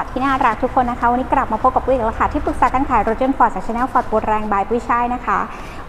อร์ดที่น่ารักทุกคนนะคะ วันนี้กลับมาพบกับปุ้ยอีกแล้วค่ะ ที่ปรึกษาการขายรถยนต์ฟอร์ดจากชาแนลฟอร์ดบูแรงบายปุ้ยช่ายนะคะ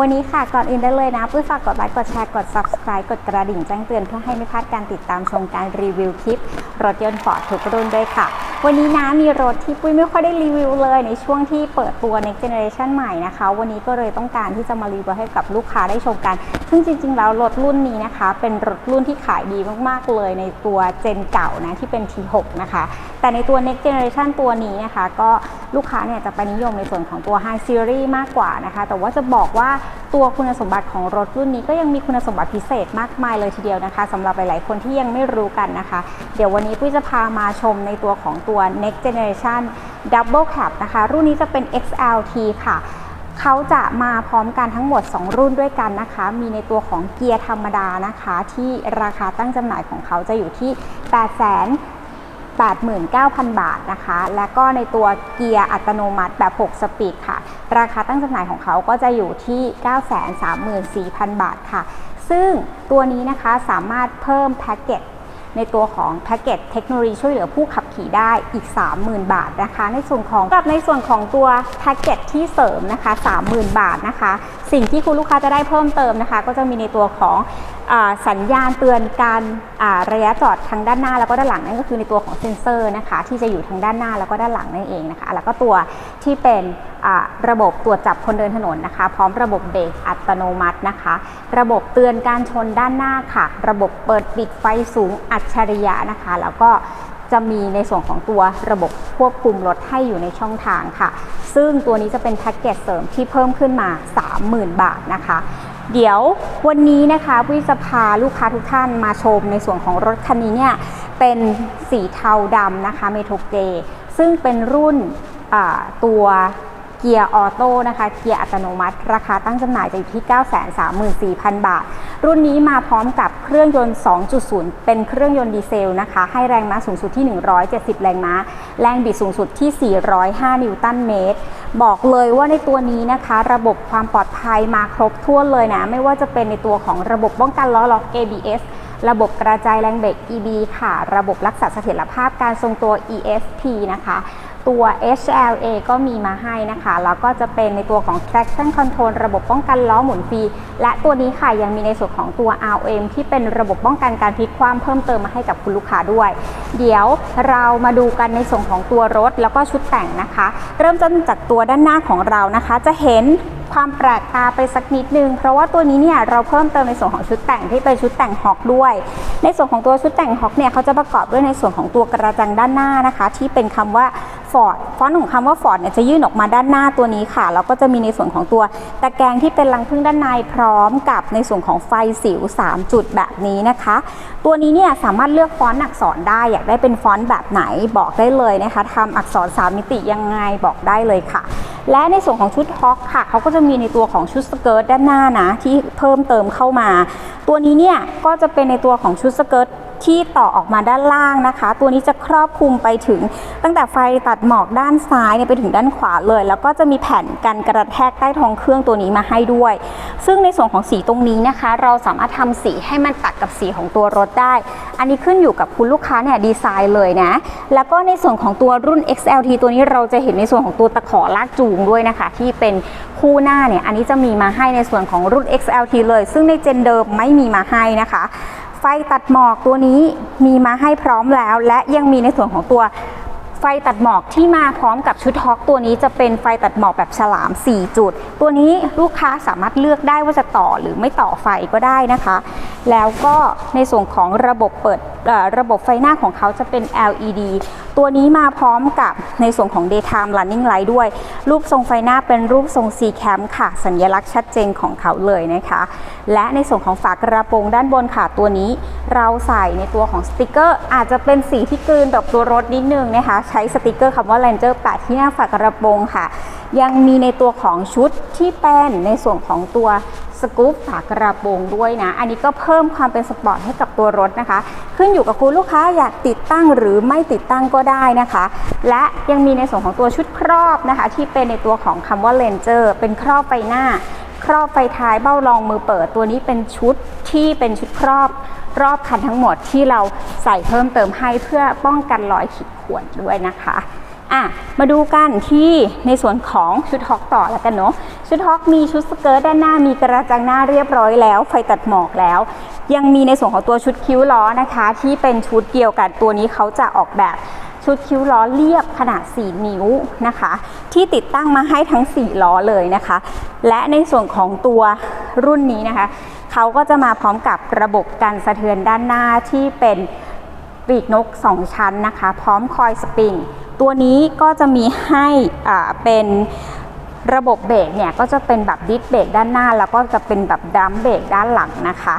วันนี้ค่ะก่อนอื่นได้เลยนะปุ้ยฝากกดไลค์กดแชร์กด subscribe กดกระดิ่งแจ้งเตือนเพื่อให้ไม่พลาดการติดตามชมการรีวิวคลิป รถยนต์ฟอร์ดทุกรุ่นด้วยค่ะ วันนี้นะมีรถที่ปุ้ยไม่ค่อยได้รีวิวเลยในช่วงที่เปิดตัว next generation ใหม่นะคะ วันนี้ก็เลยต้องการที่จะมารีวิวให้กับลูกค้าได้ชมกัน ซึ่งจริง ๆ แล้วรถรุ่นนี้นะคะ เป็นรถรุ่นที่ขายดีมากๆเลยในตัวเจนเก่านะที่เป็น T6 นะคะ แต่ในตัว next generation ตัวนี้นะคะ ก็ลูกค้าเนี่ยจะไปนิยมในส่วนของตัว high series มากกว่านะคะ แต่ว่าจะบอกว่าตัวคุณสมบัติของรถรุ่นนี้ก็ยังมีคุณสมบัติพิเศษมากมายเลยทีเดียวนะคะสำหรับหลาย ๆ คนที่ยังไม่รู้กันนะคะ เดี๋ยววันนี้ปุ้ยจะพามาชมในตัวของตัว next generation double cab นะคะ รุ่นนี้จะเป็น XLT ค่ะเขาจะมาพร้อมกันทั้งหมด 2 รุ่นด้วยกันนะคะ มีในตัวของเกียร์ธรรมดานะคะ ที่ราคาตั้งจำหน่ายของเขาจะอยู่ที่ 8 0 0 89,000 บาทนะคะ และก็ในตัวเกียร์อัตโนมัติแบบ 6 สปีดค่ะ ราคาตั้งจำหน่ายของเขาก็จะอยู่ที่ 934,000 บาทค่ะ ซึ่งตัวนี้นะคะสามารถเพิ่มแพ็กเกจในตัวของแพ็กเกจเทคโนโลยีช่วยเหลือผู้ขับขี่ได้อีก 30,000 บาทนะคะ ในส่วนของกับในส่วนของตัวแพ็กเกจที่เสริมนะคะ 30,000 บาทนะคะ สิ่งที่คุณลูกค้าจะได้เพิ่มเติมนะคะ ก็จะมีในตัวของ สัญญาณเตือนการระยะจอดทางด้านหน้าแล้วก็ด้านหลังนั่นก็คือในตัวของเซ็นเซอร์นะคะที่จะอยู่ทางด้านหน้าแล้วก็ด้านหลังนั่นเองนะคะแล้วก็ตัวที่เป็นระบบตรวจจับคนเดินถนนนะคะ พร้อมระบบเบรกอัตโนมัตินะคะ ระบบเตือนการชนด้านหน้าค่ะ ระบบเปิดปิดไฟสูงอัจฉริยะนะคะ แล้วก็จะมีในส่วนของตัวระบบควบคุมรถให้อยู่ในช่องทางค่ะ ซึ่งตัวนี้จะเป็นแพ็กเกจเสริมที่เพิ่มขึ้นมา 30,000 บาทนะคะ เดี๋ยววันนี้นะคะวิจะพาลูกค้าทุกท่านมาชมในส่วนของรถคันนี้เนี่ยเป็นสีเทาดำนะคะเมโทเกซึ่งเป็นรุ่นตัว เกียร์ออโต้นะคะ เกียร์อัตโนมัติ ราคาตั้งจำหน่ายจะอยู่ที่ 934,000 บาท รุ่นนี้มาพร้อมกับเครื่องยนต์ 2.0 เป็นเครื่องยนต์ดีเซลนะคะ ให้แรงม้าสูงสุดที่ 170 แรงม้า แรงบิดสูงสุดที่ 405 นิวตันเมตร บอกเลยว่าในตัวนี้นะคะ ระบบความปลอดภัยมาครบถ้วนเลยนะ ไม่ว่าจะเป็นในตัวของระบบป้องกันล้อล็อก ABS ระบบกระจายแรงเบรก EB ค่ะ ระบบรักษาเสถียรภาพการทรงตัว ESP นะคะ ตัว HLA ก็มีมาให้นะคะ แล้วก็จะเป็นในตัวของ traction control ระบบป้องกันล้อหมุนฟรี และตัวนี้ค่ะยังมีในส่วนของตัว RM ที่เป็นระบบป้องกันการพลิกคว่ำเพิ่มเติมมาให้กับคุณลูกค้าด้วย เดี๋ยวเรามาดูกันในส่วนของตัวรถแล้วก็ชุดแต่งนะคะ เริ่มต้นจากตัวด้านหน้าของเรานะคะ จะเห็นความแปลกตาไปสักนิดนึง เพราะว่าตัวนี้เนี่ยเราเพิ่มเติมในส่วนของชุดแต่งที่เป็นชุดแต่งฮอกด้วย ในส่วนของตัวชุดแต่งฮอกเนี่ยเขาจะประกอบด้วยในส่วนของตัวกระจังด้านหน้านะคะ ที่เป็นคำว่า Ford ฟอนต์ของคำว่า Ford เนี่ยจะยื่นออกมาด้านหน้าตัวนี้ค่ะ แล้วก็จะมีในส่วนของตัวตะแกรงที่เป็นรังพึ่งด้านในพร้อมกับในส่วนของไฟสิว 3 จุดแบบนี้นะคะ ตัวนี้เนี่ยสามารถเลือกฟอนต์อักษรได้อยากได้เป็นฟอนต์แบบไหนบอกได้เลยนะคะทำอักษร 3 มิติยังไงบอกได้เลยค่ะ และในส่วนของชุดฮอกค่ะเขาก็จะมีในตัวของชุดสเกิร์ตด้านหน้านะที่เพิ่มเติมเข้ามา ตัวนี้เนี่ยก็จะเป็นในตัวของชุดสเกิร์ต ที่ต่อออกมาด้านล่างนะคะ ตัวนี้จะครอบคลุมไปถึง ตั้งแต่ไฟตัดหมอกด้านซ้ายเนี่ยไปถึงด้านขวาเลย แล้วก็จะมีแผ่นกันกระแทกใต้ท้องเครื่องตัวนี้มาให้ด้วย ซึ่งในส่วนของสีตรงนี้นะคะ เราสามารถทำสีให้มันตัดกับสีของตัวรถได้ อันนี้ขึ้นอยู่กับคุณลูกค้าเนี่ยดีไซน์เลยนะ แล้วก็ในส่วนของตัวรุ่น XLT ตัวนี้เราจะเห็นในส่วนของตัวตะขอลากจูงด้วยนะคะ ที่เป็นคู่หน้าเนี่ย อันนี้จะมีมาให้ในส่วนของรุ่น XLT เลย ซึ่งในเจนเดิมไม่มีมาให้นะคะ ไฟตัดหมอกตัวนี้มีมาให้พร้อมแล้ว และยังมีในส่วนของตัวไฟตัดหมอกที่มาพร้อมกับชุดฮอกตัวนี้จะเป็นไฟตัดหมอกแบบฉลาม 4 จุด ตัวนี้ลูกค้าสามารถเลือกได้ว่าจะต่อหรือไม่ต่อไฟก็ได้นะคะ แล้วก็ในส่วนของระบบเปิดระบบไฟหน้าของเขาจะเป็น LED ตัวนี้มาพร้อมกับในส่วนของ daytime running light ด้วย รูปทรงไฟหน้าเป็นรูปทรง C cam ค่ะ สัญลักษณ์ชัดเจนของเขาเลยนะคะ และในส่วนของฝากระโปรงด้านบนค่ะ ตัวนี้เราใส่ในตัวของสติกเกอร์ อาจจะเป็นสีที่กลืนกับตัวรถนิดนึงนะคะ ใช้สติกเกอร์คำว่า Ranger แปะที่หน้าฝากระโปรงค่ะ ยังมีในตัวของชุดที่เป็นในส่วนของตัว สกู๊ปฝากระโปรงด้วยนะ อันนี้ก็เพิ่มความเป็นสปอร์ตให้กับตัวรถนะคะ ขึ้นอยู่กับคุณลูกค้าอยากติดตั้งหรือไม่ติดตั้งก็ได้นะคะ และยังมีในส่วนของตัวชุดครอบนะคะ ที่เป็นในตัวของคำว่า Ranger เป็นครอบไฟหน้า ครอบไฟท้ายเบ้ารองมือเปิดตัวนี้เป็นชุดที่เป็นชุดครอบรอบคันทั้งหมดที่เราใส่เพิ่มเติมให้เพื่อป้องกันรอยขีดข่วนด้วยนะคะ อะมาดูกันที่ในส่วนของชุดฮอกต่อแล้วกันเนาะชุดฮอกมีชุดสเกิร์ตด้านหน้ามีกระจังหน้าเรียบร้อยแล้ว ไฟตัดหมอกแล้ว ยังมีในส่วนของตัวชุดคิ้วล้อนะคะ ที่เป็นชุดเดียวกันตัวนี้เขาจะออกแบบชุดคิ้วล้อเรียบขนาด 4 นิ้วนะคะ ที่ติดตั้งมาให้ทั้ง 4 ล้อเลยนะคะ และในส่วนของตัวรุ่นนี้นะคะ เขาก็จะมาพร้อมกับระบบการสะเทือนด้านหน้าที่เป็นปีกนก 2 ชั้นนะคะ พร้อมคอยสปริง ตัวนี้ก็จะมีให้เป็นระบบเบรกเนี่ยก็จะเป็นแบบดิสเบรกด้านหน้า แล้วก็จะเป็นแบบดัมเบรกด้านหลังนะคะ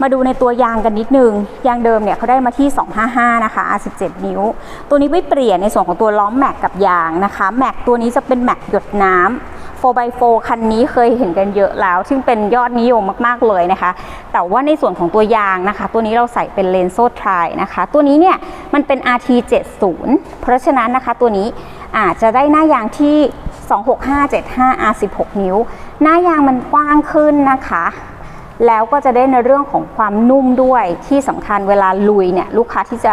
มาดูในตัวยางกันนิดนึง ยางเดิมเนี่ยเขาได้มาที่ 255 นะคะ R17 นิ้ว ตัวนี้ไม่เปลี่ยนในส่วนของตัวล้อมแม็กกับยางนะคะ แม็กตัวนี้จะเป็นแม็กหยดน้ำ 4x4 คันนี้เคยเห็นกันเยอะแล้ว ซึ่งเป็นยอดนิยมมากๆเลยนะคะ แต่ว่าในส่วนของตัวยางนะคะ ตัวนี้เราใส่เป็นเลนโซ่ทรายนะคะ ตัวนี้เนี่ยมันเป็น RT70 เพราะฉะนั้นนะคะตัวนี้อาจจะได้หน้ายางที่ 26575 R16 นิ้ว หน้ายางมันกว้างขึ้นนะคะแล้วก็จะได้ในเรื่องของความนุ่มด้วยที่สำคัญเวลาลุยเนี่ยลูกค้าที่จะ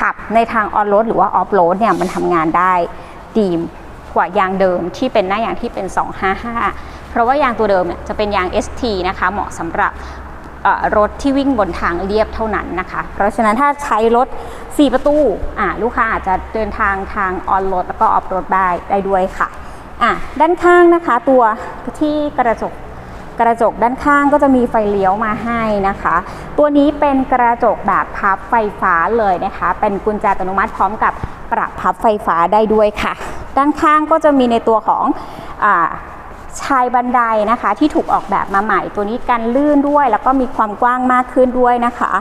ขับในทางออนโรดหรือว่าออฟโรดเนี่ยมันทำงานได้ดี กว่ายางเดิมที่เป็นหน้ายางที่เป็น 255 เพราะว่ายางตัวเดิมเนี่ยจะเป็นยาง ST นะคะเหมาะสำหรับรถที่วิ่งบนทางเรียบเท่านั้นนะคะ เพราะฉะนั้นถ้าใช้รถ 4 ประตูลูกค้าอาจจะเดินทางทางออนรดแล้วก็ออฟรดได้ได้ด้วยค่ะะด้านข้างนะคะตัวที่กระจกกระจกด้านข้างก็จะมีไฟเลี้ยวมาให้นะคะ ตัวนี้เป็นกระจกแบบพับไฟฟ้าเลยนะคะ เป็นกุญแจอัตโนมัติพร้อมกับปรับพับไฟฟ้าได้ด้วยค่ะ ด้านข้างก็จะมีในตัวของอชายบันไดนะคะ ที่ถูกออกแบบมาใหม่ ตัวนี้กันลื่นด้วย แล้วก็มีความกว้างมากขึ้นด้วยนะคะ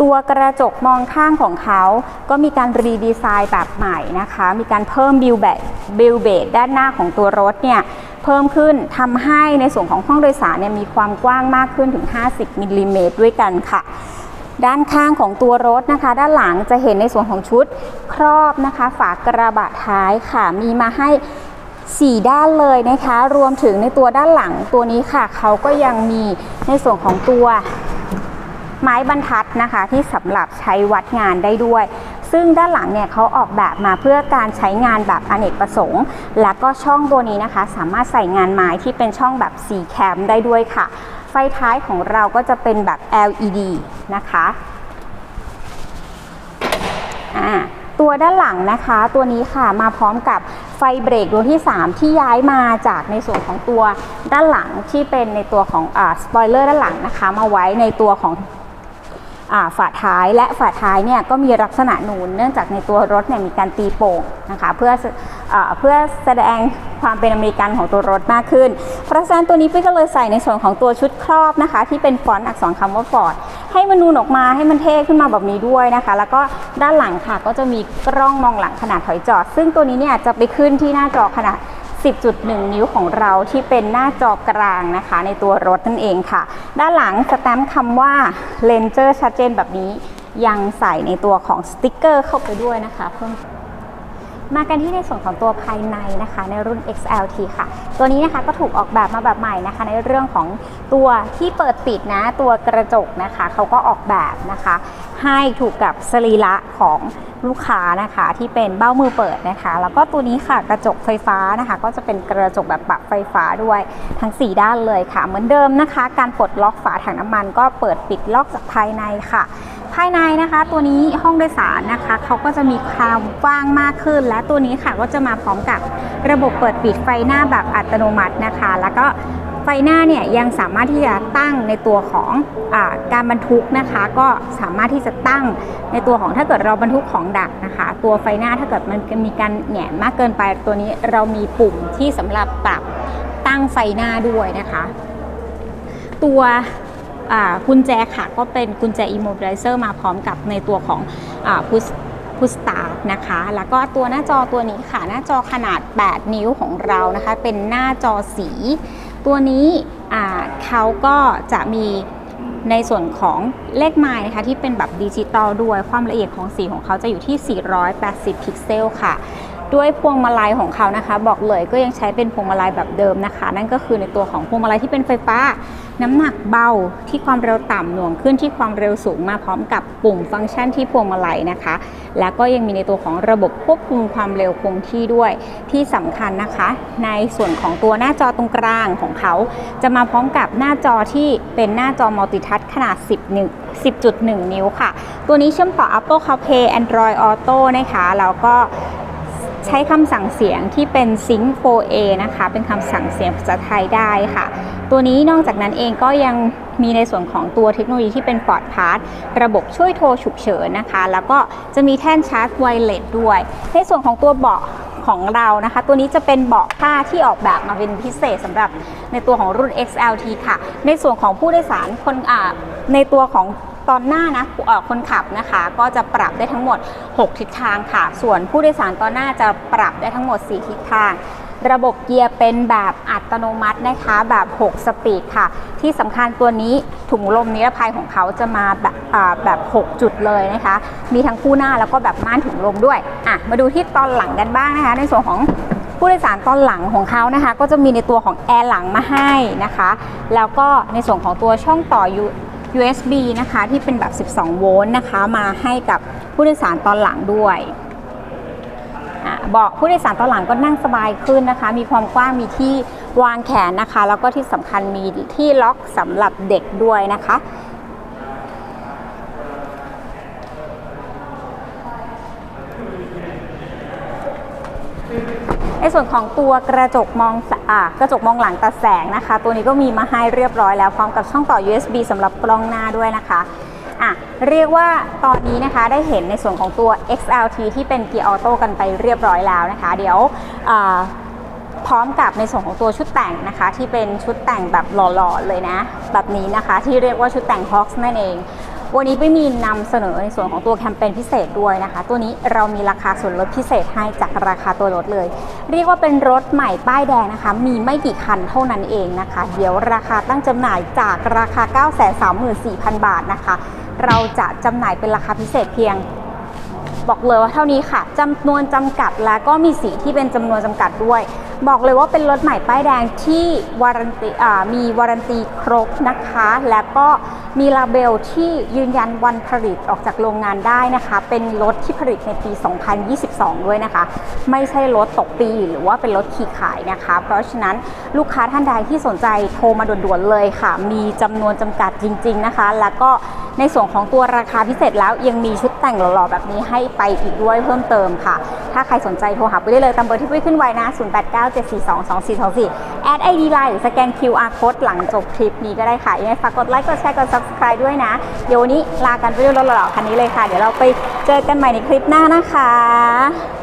ตัวกระจกมองข้างของเขาก็มีการรีดีไซน์แบบใหม่นะคะ มีการเพิ่มบิลเบดบิลเบดด้านหน้าของตัวรถเนี่ยเพิ่มขึ้นทำให้ในส่วนของห้องโดยสารเนี่ยมีความกว้างมากขึ้นถึง 50มิลลิเมตรด้วยกันค่ะ ด้านข้างของตัวรถนะคะ ด้านหลังจะเห็นในส่วนของชุดครอบนะคะ ฝากระบะท้ายค่ะ มีมาให้4ด้านเลยนะคะ รวมถึงในตัวด้านหลังตัวนี้ค่ะ เขาก็ยังมีในส่วนของตัวไม้บรรทัดนะคะ ที่สำหรับใช้วัดงานได้ด้วย ซึ่งด้านหลังเนี่ยเขาออกแบบมาเพื่อการใช้งานแบบอเนกประสงค์ แล้วก็ช่องตัวนี้นะคะ สามารถใส่งานไม้ที่เป็นช่องแบบ C cam ได้ด้วยค่ะ ไฟท้ายของเราก็จะเป็นแบบ LED นะคะตัวด้านหลังนะคะ ตัวนี้ค่ะมาพร้อมกับไฟเบรกดวงที่ 3 ที่ย้ายมาจากในส่วนของตัวด้านหลังที่เป็นในตัวของอสปอยเลอร์ด้านหลังนะคะ มาไว้ในตัวของ ฝาท้ายและฝาท้ายเนี่ยก็มีลักษณะนูนเนื่องจากในตัวรถเนี่ยมีการตีโป่งนะคะเพื่ออเพื่อแสดงความเป็นอเมริกันของตัวรถมากขึ้น เพราะฉะนั้นตัวนี้พี่ก็เลยใส่ในส่วนของตัวชุดครอบนะคะ ที่เป็นฟอนต์อักษรคำว่าฟอร์ดให้มันนูนออกมาให้มันเท่ขึ้นมาแบบนี้ด้วยนะคะ แล้วก็ด้านหลังค่ะก็จะมีกล้องมองหลังขนาดถอยจอด ซึ่งตัวนี้เนี่ยจะไปขึ้นที่หน้าจอขนาด 10.1 นิ้วของเราที่เป็นหน้าจอกลางนะคะ ในตัวรถนั่นเองค่ะ ด้านหลังสแตมป์คำว่าเลนเจอร์ชัดเจนแบบนี้ยังใส่ในตัวของสติกเกอร์เข้าไปด้วยนะคะเพิ่ม มากันที่ในส่วนของตัวภายในนะคะในรุ่น XLT ค่ะ ตัวนี้นะคะก็ถูกออกแบบมาแบบใหม่นะคะ ในเรื่องของตัวที่เปิดปิดนะตัวกระจกนะคะเขาก็ออกแบบนะคะ ให้ถูกกับสรีระของลูกค้านะคะที่เป็นเบ้ามือเปิดนะคะ แล้วก็ตัวนี้ค่ะกระจกไฟฟ้านะคะ ก็จะเป็นกระจกแบบปรับไฟฟ้าด้วยทั้ง 4 ด้านเลยค่ะ เหมือนเดิมนะคะ การปลดล็อกฝาถังน้ำมันก็เปิดปิดล็อกจากภายในค่ะ ภายในนะคะ ตัวนี้ห้องโดยสารนะคะเขาก็จะมีความกว้างมากขึ้น และตัวนี้ค่ะก็จะมาพร้อมกับระบบเปิดปิดไฟหน้าแบบอัตโนมัตินะคะ แล้วก็ไฟหน้าเนี่ยยังสามารถที่จะตั้งในตัวของอการบรรทุกนะคะ ก็สามารถที่จะตั้งในตัวของถ้าเกิดเราบรรทุกของดักนะคะ ตัวไฟหน้าถ้าเกิดมันมีการแหนมากเกินไป ตัวนี้เรามีปุ่มที่สำหรับปรับตั้งไฟหน้าด้วยนะคะ ตัว กุญแจค่ะก็เป็นกุญแจ immobilizer มาพร้อมกับในตัวของพุชพุชตาร์นะคะ แล้วก็ตัวหน้าจอตัวนี้ค่ะ หน้าจอขนาด 8 นิ้วของเรานะคะ เป็นหน้าจอสี ตัวนี้เขาก็จะมีในส่วนของเลขไมล์นะคะที่เป็นแบบดิจิตอลด้วยความละเอียดของสีของเขาจะอยู่ที่ 480 พิกเซลค่ะ ด้วยพวงมาลัยของเขานะคะ บอกเลยก็ยังใช้เป็นพวงมาลัยแบบเดิมนะคะ นั่นก็คือในตัวของพวงมาลัยที่เป็นไฟฟ้า น้ำหนักเบาที่ความเร็วต่ำหน่วงขึ้นที่ความเร็วสูงมาพร้อมกับปุ่มฟังก์ชันที่พวงมาลัยนะคะ แล้วก็ยังมีในตัวของระบบควบคุมความเร็วคงที่ด้วยที่สำคัญนะคะ ในส่วนของตัวหน้าจอตรงกลางของเขา จะมาพร้อมกับหน้าจอที่เป็นหน้าจอมัลติทัชขนาด 10นิ้ว10.1 นิ้วค่ะ ตัวนี้เชื่อมต่อ Apple CarPlay Android Auto นะคะแล้วก็ ใช้คำสั่งเสียงที่เป็น Sync 4A นะคะ เป็นคำสั่งเสียงภาษาไทยได้ค่ะ ตัวนี้นอกจากนั้นเองก็ยังมีในส่วนของตัวเทคโนโลยีที่เป็น Ford Pass ระบบช่วยโทรฉุกเฉินนะคะ แล้วก็จะมีแท่นชาร์จไวเลสด้วย ในส่วนของตัวเบาะของเรานะคะ ตัวนี้จะเป็นเบาะผ้าที่ออกแบบมาเป็นพิเศษสำหรับในตัวของรุ่น XLT ค่ะ ในส่วนของผู้โดยสารคนอ่าในตัวของ ตอนหน้านะคนขับนะคะ ก็จะปรับได้ทั้งหมด 6 ทิศทางค่ะ ส่วนผู้โดยสารตอนหน้าจะปรับได้ทั้งหมด 4 ทิศทางระบบเกียร์เป็นแบบอัตโนมัตินะคะ แบบ 6 สปีดค่ะ ที่สำคัญตัวนี้ถุงลมนิรภัยของเขาจะมาแบบแบบ 6 จุดเลยนะคะ มีทั้งคู่หน้าแล้วก็แบบม่านถุงลมด้วยอะมาดูที่ตอนหลังกันบ้างนะคะ ในส่วนของผู้โดยสารตอนหลังของเขานะคะ ก็จะมีในตัวของแอร์หลังมาให้นะคะ แล้วก็ในส่วนของตัวช่องต่อ U USB นะคะที่เป็นแบบ 12 โวลต์นะคะ มาให้กับผู้โดยสารตอนหลังด้วยอะเบาะผู้โดยสารตอนหลังก็นั่งสบายขึ้นนะคะ มีความกว้างมีที่วางแขนนะคะ แล้วก็ที่สำคัญมีที่ล็อกสำหรับเด็กด้วยนะคะในส่วนของตัวกระจกมองส กระจกมองหลังตัดแสงนะคะ ตัวนี้ก็มีมาให้เรียบร้อยแล้วพร้อมกับช่องต่อ USB สำหรับกล้องหน้าด้วยนะคะอะเรียกว่าตอนนี้นะคะได้เห็นในส่วนของตัว XLT ที่เป็นเกียร์ออโต้กันไปเรียบร้อยแล้วนะคะ เดี๋ยวพร้อมกับในส่วนของตัวชุดแต่งนะคะ ที่เป็นชุดแต่งแบบหล่อๆเลยนะ แบบนี้นะคะที่เรียกว่าชุดแต่ง Hawks นั่นเอง วันนี้ไม่มีนำเสนอในส่วนของตัวแคมเปญพิเศษด้วยนะคะ ตัวนี้เรามีราคาส่วนลดพิเศษให้จากราคาตัวรถเลย เรียกว่าเป็นรถใหม่ป้ายแดงนะคะ มีไม่กี่คันเท่านั้นเองนะคะ เดี๋ยวราคาตั้งจำหน่ายจากราคา 934,000 บาทนะคะ เราจะจำหน่ายเป็นราคาพิเศษเพียง บอกเลยว่าเท่านี้ค่ะจำนวนจำกัดและก็มีสีที่เป็นจำนวนจำกัดด้วย บอกเลยว่าเป็นรถใหม่ป้ายแดงที่วารันตีมีวารันตีครบนะคะ และก็มีลาเบลที่ยืนยันวันผลิตออกจากโรงงานได้นะคะ เป็นรถที่ผลิตในปี 2022 ด้วยนะคะ ไม่ใช่รถตกปีหรือว่าเป็นรถขี่ขายนะคะ เพราะฉะนั้นลูกค้าท่านใดที่สนใจโทรมาด่วนๆเลยค่ะ มีจำนวนจำกัดจริง ๆนะคะ แล้วก็ ในส่วนของตัวราคาพิเศษแล้วยังมีชุดแต่งหล่อๆแบบนี้ให้ไปอีกด้วยเพิ่มเติมค่ะ ถ้าใครสนใจโทรหาไปได้เลยตามเบอร์ที่พี่ขึ้นไว้นะ 0897422424 แอด ID Line หรือสแกน QR Code หลังจบคลิปนี้ก็ได้ค่ะยังไงฝากกดไลค์กดแชร์กด Subscribe ด้วยนะเดี๋ยววันนี้ลากันไปด้วยรถหล่อๆคันนี้เลยค่ะ เดี๋ยวเราไปเจอกันใหม่ในคลิปหน้านะคะ